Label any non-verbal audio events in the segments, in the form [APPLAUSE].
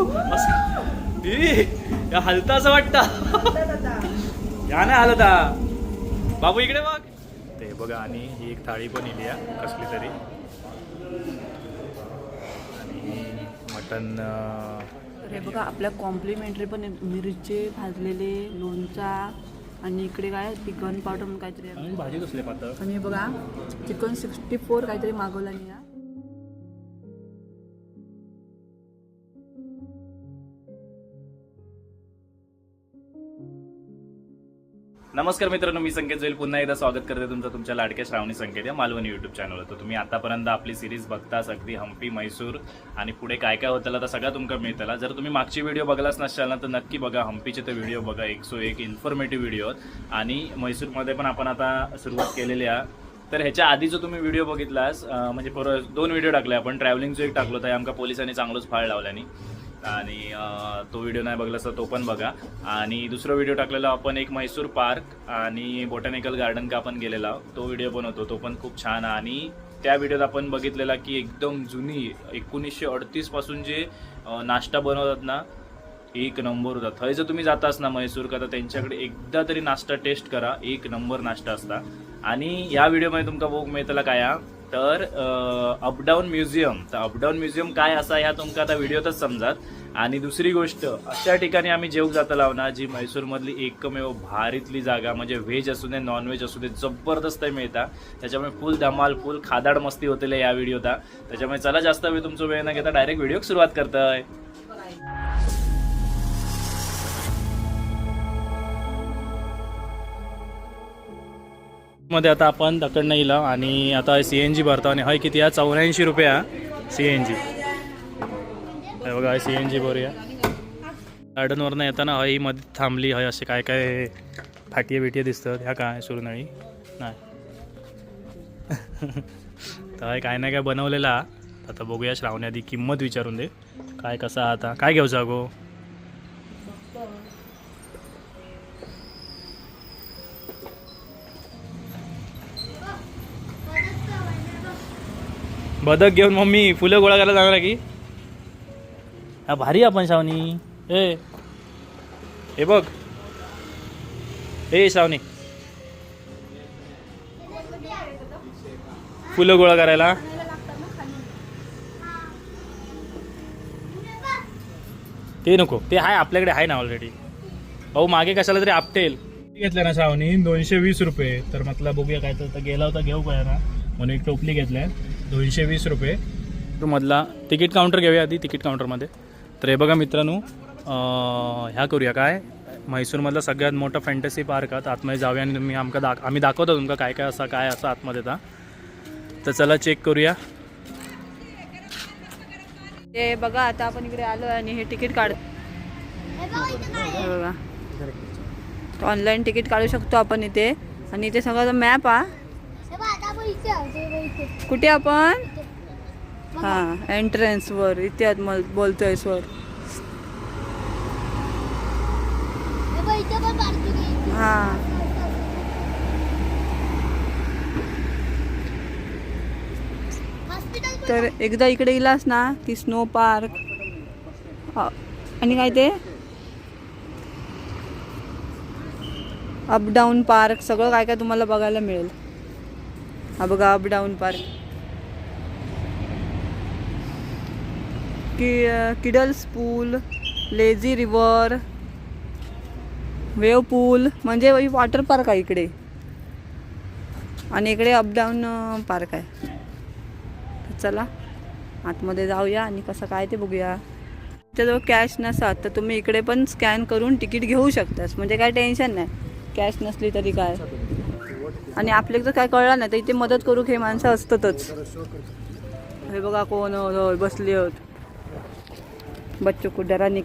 असं- ई, या हलता असं वाटतं. या नाही हलता. बाबू इकडे बघ. ते बघा आणि ही एक थाळी पण इली आहे कसली तरी. आणि मटन हे बघा आपल्या कॉम्प्लिमेंटरी पण आहेत. मिरची भाजलेले लोणचा आणि इकडे काय चिकन पावडर म्हणून काहीतरी आहे. आणि भाजी कसली पातळ? आणि हे बघा चिकन सिक्स्टी फोर काहीतरी मागवलं नाही या. नमस्कार मित्रांनो मी संकेत जोईल. पुन्हा एकदा स्वागत करते तुमचं तुमच्या लाडक्या श्रावणी संकेत या मालवणी युट्यूब चॅनलवर तर तुम्ही आतापर्यंत आपली सिरीज बघताच अगदी हम्पी मैसूर आणि पुढे काय काय होतं तर सगळं तुमका मिळतला. जर तुम्ही मागची व्हिडिओ बघलाच नसाल ना तर नक्की बघा. हम्पीचे ते व्हिडिओ बघा. एक सो एक इन्फॉर्मेटिव्ह व्हिडिओ आणि मैसूरमध्ये पण आपण आता सुरुवात केलेली आहे. तर ह्याच्या आधी जो तुम्ही व्हिडिओ बघितलास म्हणजे परत दोन व्हिडिओ टाकले आपण. ट्रॅव्हलिंगचं एक टाकलो तर आमका पोलिसांनी चांगलंच फाळ लावल्यानी. आणि तो व्हिडिओ नाही बघला तर तो पण बघा. आणि दुसरा व्हिडिओ टाकलेला आपण एक म्हैसूर पार्क आणि बॉटॅनिकल गार्डन का आपण गेलेला तो व्हिडिओ पण होतो तो पण खूप छान. आहे. आणि त्या व्हिडिओत आपण बघितलेला की एकदम जुनी एकोणीसशे अडतीसपासून जे नाश्ता बनवतात ना एक नंबर होता थंय जर तुम्ही जातास ना म्हैसूर का तर त्यांच्याकडे एकदा तरी नाश्ता टेस्ट करा एक नंबर नाश्ता असता. आणि या व्हिडिओमध्ये तुमका बघ मिळतला काय तर अपडाऊन म्युझियम तर अपडाऊन म्युझियम काय असा ह्या तुमका आता व्हिडिओतच समजात. आणि दुसरी गोष्ट अशा ठिकाणी आम्ही जेवू जाता लावणार जी म्हैसूरमधली एकमेव भारीतली जागा म्हणजे व्हेज असू दे नॉनव्हेज असू दे जबरदस्त मिळता. त्याच्यामुळे फुल धमाल फुल खादाड मस्ती होतेले या व्हिडिओचा त्याच्यामुळे चला जास्त वेळ तुमचा वेळ न घेता डायरेक्ट व्हिडिओ सुरुवात करताय. मध्ये आता आपण दकडनं येईल आणि आता सी एन जी भरतो आणि हय किती आहे? चौऱ्याऐंशी रुपये सी एन जी. बघा सी एन जी भरूया. गार्डनवरनं येताना हयमध्ये थांबली हय असे काय काय फाटिया बिटिया दिसतात. ह्या काय सुरनळी? नाही. [LAUGHS] तर हय काय नाही काय बनवलेला. आता बघूया श्रावण्याआधी आधी किंमत विचारून दे. काय कसा आता? काय घेऊचा गो? बदक घेऊन मम्मी फुलं गोळा करायला जाणार की? हा भारी आपण श्रावणी ए. हे बघ. ए श्रावणी फुलं गोळा करायला. ते नको. ते आहे आपल्याकडे आहे ना ऑलरेडी भाऊ मागे कशाला तरी आपटेल. घेतलं ना श्रावणी दोनशे वीस रुपये. तर म्हटलं बघूया काय तर. गेला होता घेऊ काय ना म्हणून एक टोपली घेतल्या दोनशे वीस रुपये. तो मधला तिकीट काउंटर घेऊया आधी तिकीट काउंटरमध्ये तर हे बघा मित्रांनो ह्या करूया काय? म्हैसूरमधला सगळ्यात मोठा फॅन्टसी पार्क आहे. आतमध्ये जाऊया आणि तुम्ही आमका दाख आम्ही दाखवतो तुमका काय काय असं काय असं आतमध्ये आता तर चला चेक करूया. ते बघा आता आपण इकडे आलो आणि हे तिकीट काढ हे बघा. ऑनलाईन तिकीट काढू शकतो आपण इथे. आणि इथे सगळं मॅप हा. कुठे आपण? हा एंट्रन्स वर इथे आत मल- बोलतोय वर हा तर एकदा इकडे गेलास ना की स्नो पार्क आणि काय ते? अप डाऊन पार्क सगळं काय काय तुम्हाला बघायला मिळेल. हा बघा अप डाऊन पार्क कि kiddies pool lazy river wave pool म्हणजे वॉटर पार्क आहे इकडे. आणि इकडे अप डाऊन पार्क आहे. चला आतमध्ये जाऊया आणि कसं काय ते बघूया. त्याजवळ कॅश नसतात तर तुम्ही इकडे पण स्कॅन करून तिकीट घेऊ शकतास. म्हणजे काय टेन्शन नाही. कॅश नसली तरी काय? आणि आपल्या जर काय कळलं नाही तर इथे मदत करू हे माणसं असतातच. हे बघा कोण हो, हो बसली होत बच्चो को डराने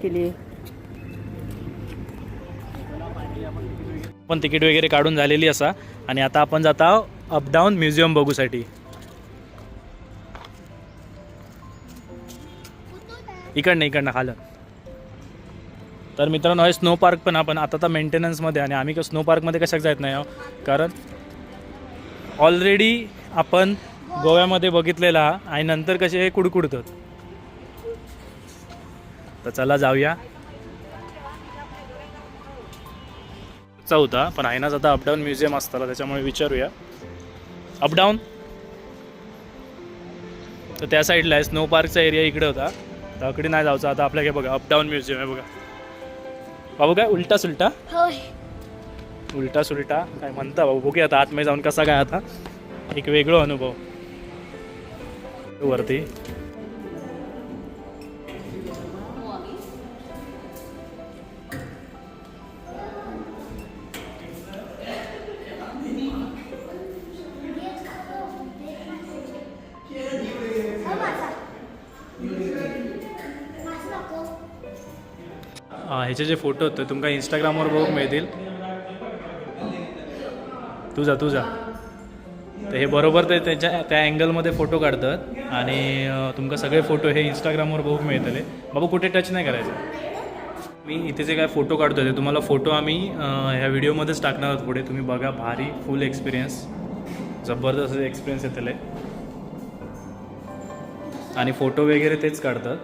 पण तिकीट वगैरे काढून झालेली असा. आणि आता आपण जाता अपडाऊन म्युझियम बघूसाठी. इकडनं इकडनं खालं तर मित्रांनो हे स्नो पार्क पण आपण आता तर मेंटेनन्समध्ये आणि आम्ही स्नो पार्कमध्ये कशाक जात नाही आहो कारण ऑलरेडी आपण गोव्यामध्ये बघितलेला आणि नंतर कसे हे कुडकुडतात. तर चला जाऊया. होता पण आयनाच आता अपडाऊन म्युझियम असताना त्याच्यामुळे विचारूया. अपडाऊन तर त्या साईडला आहे स्नो पार्कचा एरिया इकडे होता. तर अकडे नाही जाऊचा आता आपल्या काय बघा अपडाऊन म्युझियम आहे बघा. बाबू काय उलटा सुलटा? उलटा सुलटा काय म्हणता भाऊ बघूया आता आतमध्ये जाऊन कसा काय आता. एक वेगळा अनुभव. वरती. ह्याचे जे फोटो होते तुमका इंस्टाग्रामवर बघूक मिळतील. तुझा तुझा तर हे बरोबर ते त्याच्या त्या अँगलमध्ये फोटो काढतात आणि तुमका सगळे फोटो हे इंस्टाग्रामवर बघूक मिळतले. बाबू कुठे टच नाही करायचं? मी इथे जे काय फोटो काढतो ते तुम्हाला फोटो आम्ही ह्या व्हिडिओमध्येच टाकणार आहोत पुढे. तुम्ही बघा भारी फुल एक्सपिरियन्स जबरदस्त एक्सपिरियन्स येतले. आणि फोटो वगैरे तेच काढतात.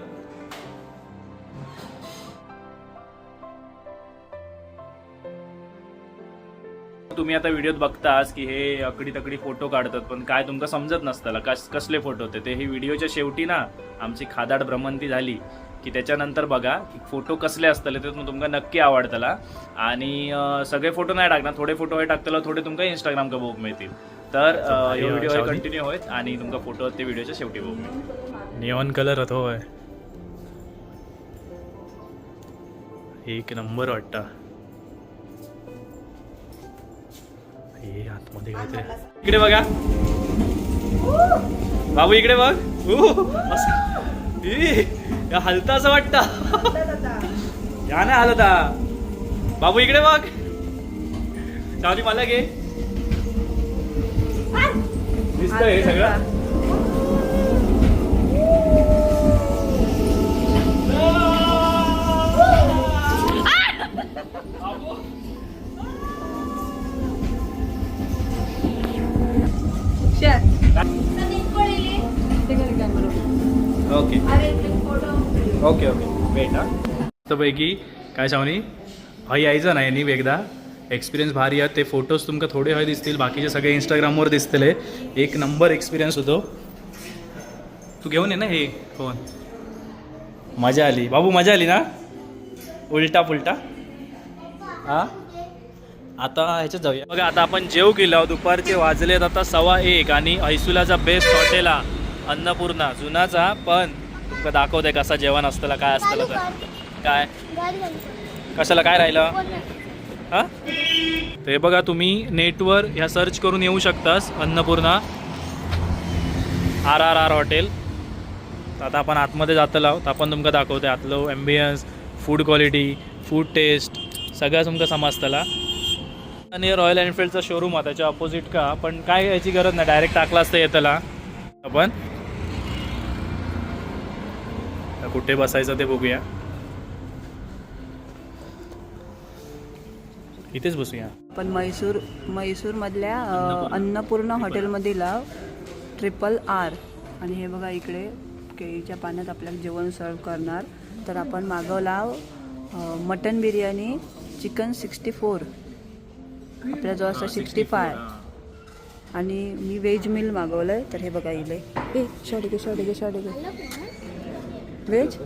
तुम्ही आता व्हिडिओत बघतास की हे अकडी तकडी फोटो काढतात पण काय तुमका समजत नसताला. कस कसले फोटो होते? ते हे व्हिडिओच्या शेवटी ना आमची खादाड भ्रमंती झाली की त्याच्यानंतर बघा की फोटो कसले असतले ते तुमका नक्की आवडतला. आणि सगळे फोटो नाही टाकणार थोडे फोटो हे टाकतला थोडे तुमका इंस्टाग्राम का बघूक मिळतील. तर हे व्हिडिओ? कंटिन्यू होईल आणि तुमका फोटो ते व्हिडिओच्या शेवटी बघू मिळतील. निऑन कलर होय एक नंबर वाटता. हे आतमध्ये काहीतरी इकडे बघा. बाबू इकडे बघ. असं. या हलता असं वाटतं. या ना हलता. बाबू इकडे बघ. चावली मला घे. दिसतंय हे सगळं. ओके ओके ओके वेट हा पैकी काय सांगणी हय यायचं नाही नी एकदा. एक्सपिरियन्स भारी आहे. ते फोटोज तुमका थोडे हय दिसतील बाकीचे सगळे इंस्टाग्रामवर दिसतले एक नंबर एक्सपिरियन्स होतो. तू घेऊन ये ना हे फोन मजा आली. बाबू मजा आली ना? उलटा पुलटा हां? आता ह्याच्यात जाऊया. बघा आता आपण जेव गेलो दुपारचे वाजलेत आता सव्वा एक आणि ऐसुलाचा बेस्ट हॉटेल हा अन्नपूर्णा. जुनाचा पण तुमका दाखवते कसा जेवण असतला काय असतं तर. काय? कशाला काय राहिलं? हा? ते बघा तुम्ही नेटवर ह्या सर्च करून येऊ शकतास Annapurna. R R R hotel. तर आता आपण आतमध्ये जातलो आहोत. आपण तुमका दाखवते आतलं ambience food quality food taste सगळं तुमका समजतला. आणि रॉयल एनफिल्डचा शोरूम आहे त्याच्या अपोजिट का? पण काय याची गरज नाही डायरेक्ट टाकला असतं येतला आपण कुठे बसायचं ते बघूया. इथेच बसूया. पण म्हैसूर म्हैसूरमधल्या अ, अन्नपूर्णा. हॉटेलमधील ट्रिपल आर आणि हे बघा इकडे केळीच्या पाण्यात आपल्याला जेवण सर्व करणार. तर आपण मागवला mutton biryani chicken sixty four आपल्या जो असतं सिक्स्टी फाय आणि मी व्हेज मिल मागवलं आहे तर हे बघा इले. ए शॉर्ट घे शॉर्ट घे शॉर्ट घे. व्हेज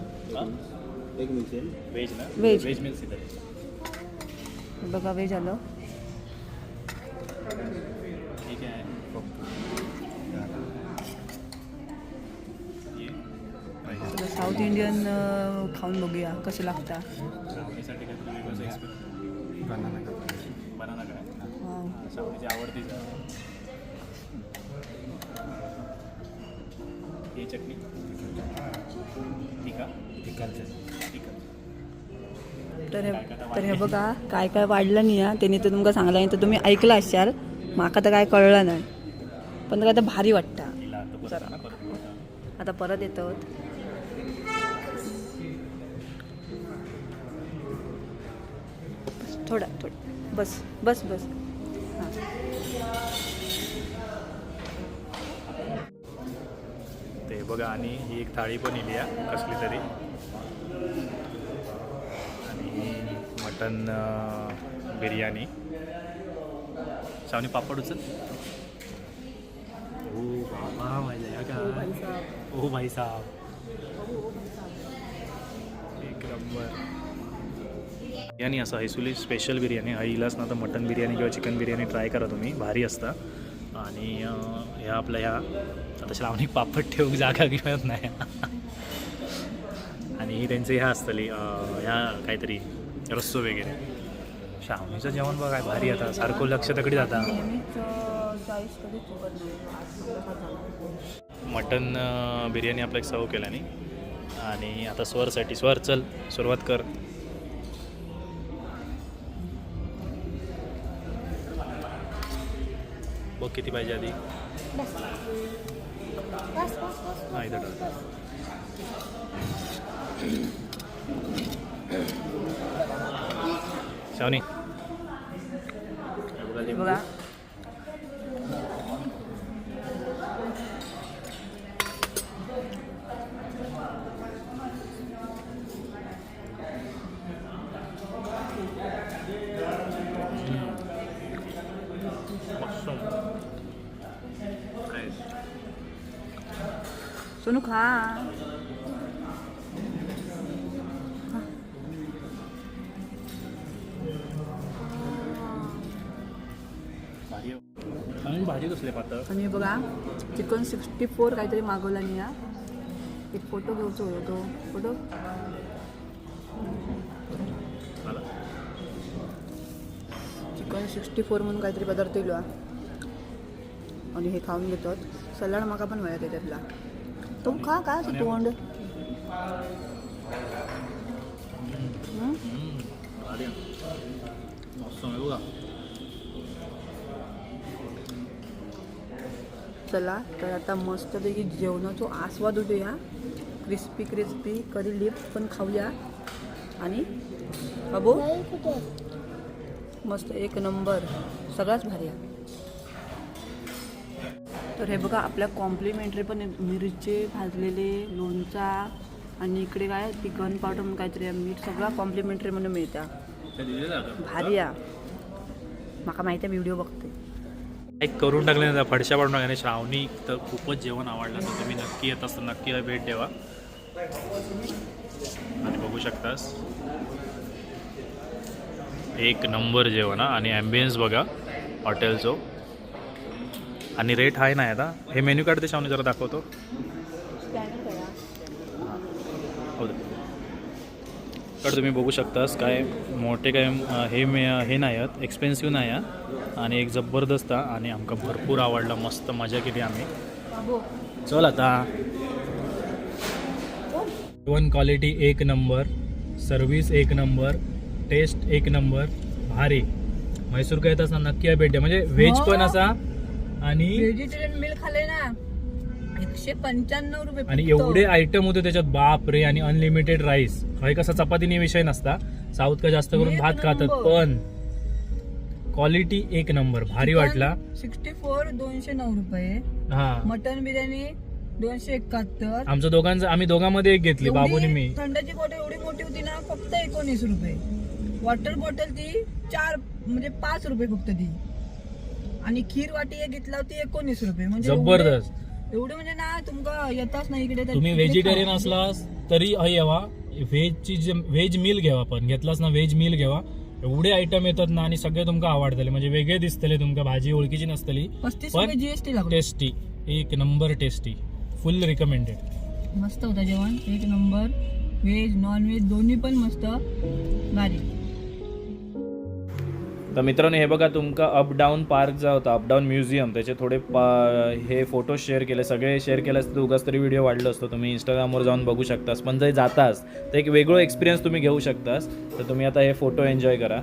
व्हेज बघा व्हेज आलं. ठीक आहे. तर साऊथ इंडियन खाऊन बघूया कसं लागतं. बनाना काय आवडतीच आहे ही चटणी तर हे तर हे बघा काय काय वाढलं नाही हा? त्यांनी तर तुमका सांगला नाही तर तुम्ही ऐकलं असाल. माका तर काय कळलं नाही. पण काय तर भारी वाटतं. आता परत येतो. थोडा थोडा. बस बस बस. ते बघा आणि ही एक थाळी पण इली आहे कसली तरी. मटन बिर्याणी. शावनी पापड उचल. ओ बाबा माझ्या का? ओ भाई साहब. एक नंबर. बिर्याणी असं हैसुली स्पेशल बिर्याणी. हा इलाच ना तर मटन बिर्याणी किंवा चिकन बिर्याणी ट्राय करा तुम्ही. भारी असता. आणि ह्या आपल्या ह्या आता श्रावणी पापड ठेवूक जागा घेत नाही. आणि ही त्यांचं ह्या असतली ह्या काहीतरी रस्सो वगैरे. श्रावणीचं जेवण बघ काय भारी आता. सारखं लक्ष तकडे जाता. मटन बिर्याणी आपल्या सर्व केल्याने. आणि आता स्वरसाठी स्वर चल सुरुवात कर. बघ किती पाहिजे आधी हा इथं टाक. शावनी हे बघा हे लिंबू. बघा मस्त. काय? सोनू खा आणि भाजी कसली पातळ आणि हे बघा चिकन सिक्स्टी फोर काहीतरी मागवला मी या एक फोटो घेऊचो तो फोटो चिकन सिक्स्टी फोर म्हणून काहीतरी पदार्थ येलो हा. आणि हे खाऊन घेतात सलाड माका पण मिळत त्यातला तो खा का असं तोंड चला तर आता मस्तपैकी जेवणाचा आस्वाद उठूया क्रिस्पी क्रिस्पी करी लिप पण खाऊया आणि अबो मस्त एक नंबर सगळाच भारी आहे तर हे बघा आपल्या कॉम्प्लिमेंटरी पण मिरचे भाजलेले लोणचा आणि इकडे काय ती गन पावडर म्हणून काहीतरी मीठ सगळा कॉम्प्लिमेंटरी म्हणून मिळत्या भारी माका माहिती आहे व्हिडिओ बघते. एक करून टाकले ना फडशा पाडून टाकले श्रावणी तर खूपच जेवण आवडलं तर तुम्ही नक्की येत असता नक्की भेट द्यावा. आणि बघू शकतास. एक नंबर जेवण आणि ॲम्बियन्स बघा हॉटेलचं आणि रेट आहे नाही आता. हे मेन्यू कार्ड ते जरा दाखवतो. हो. तर तुम्ही बघू शकतास काय मोठे काय हे मे हे नाही आहेत. एक्सपेन्सिव्ह नाही आहे आणि एक जबरदस्त आणि आमका भरपूर आवडला. मस्त मजा केली आम्ही. चल आता. वन क्वालिटी एक नंबर सर्विस एक नंबर टेस्ट एक नंबर भारी. म्हैसूर काय असणार? नक्की आहे भेट द्या. म्हणजे व्हेज हो. पण असा आणि व्हेजिटेरियन मिल खाल्ले ना एकशे पंच्याण्णव रुपये आणि फक्त. एवढे आयटम होते त्याच्यात बाप रे आणि अनलिमिटेड राईस काही कसा चपातीने विषय नसता. साऊथ का जास्त करून एक भात खातात नंबर. पण क्वालिटी एक नंबर. भारी वाटला. सिक्स्टी फोर दोनशे नऊ रुपये. हा. मटन बिर्याणी दोनशे एकाहत्तर. आमचं दोघांचं आम्ही दोघांमध्ये एक घेतली बाबूने मी. थंडाची बॉटल एवढी मोठी होती ना फक्त एकोणीस रुपये. वॉटर बॉटल ती चार म्हणजे पाच रुपये फक्त ती. आणि खीर वाटी एक घेतला होती एकोणीस रुपये. म्हणजे जबरदस्त. एवढे- एवढे म्हणजे ना तुमका येताच नाही इकडे तर तुम्ही इकडे व्हेजिटेरियन. असलास तरी हय यावा. व्हेजची जे व्हेज मिल घ्यावा पण. घेतलास ना व्हेज मिल घ्यावा एवढे आयटम येतात ना आणि सगळे तुमका आवडतले. म्हणजे वेगळे दिसतले तुमका भाजी ओळखीची नसतली. पस्तीस पण रुपये जीएसटी लागतो टेस्टी एक नंबर टेस्टी फुल रिकमेंडेड मस्त होता जेवण. एक नंबर व्हेज नॉन व्हेज दोन्ही पण मस्त. भारी. तर मित्रांनो हे बघा तुमका अप डाऊन पार्क जो होता अप डाऊन म्युझियम त्याचे थोडे पा हे फोटो शेअर केले सगळे शेअर केल्यास तर उगाच तरी व्हिडिओ वाढलो असतो. तुम्ही इंस्टाग्रामवर जाऊन बघू शकतास. पण जर जातास तर एक वेगळं एक्सपिरियन्स तुम्ही घेऊ शकतास. तर तुम्ही आता हे फोटो एन्जॉय करा.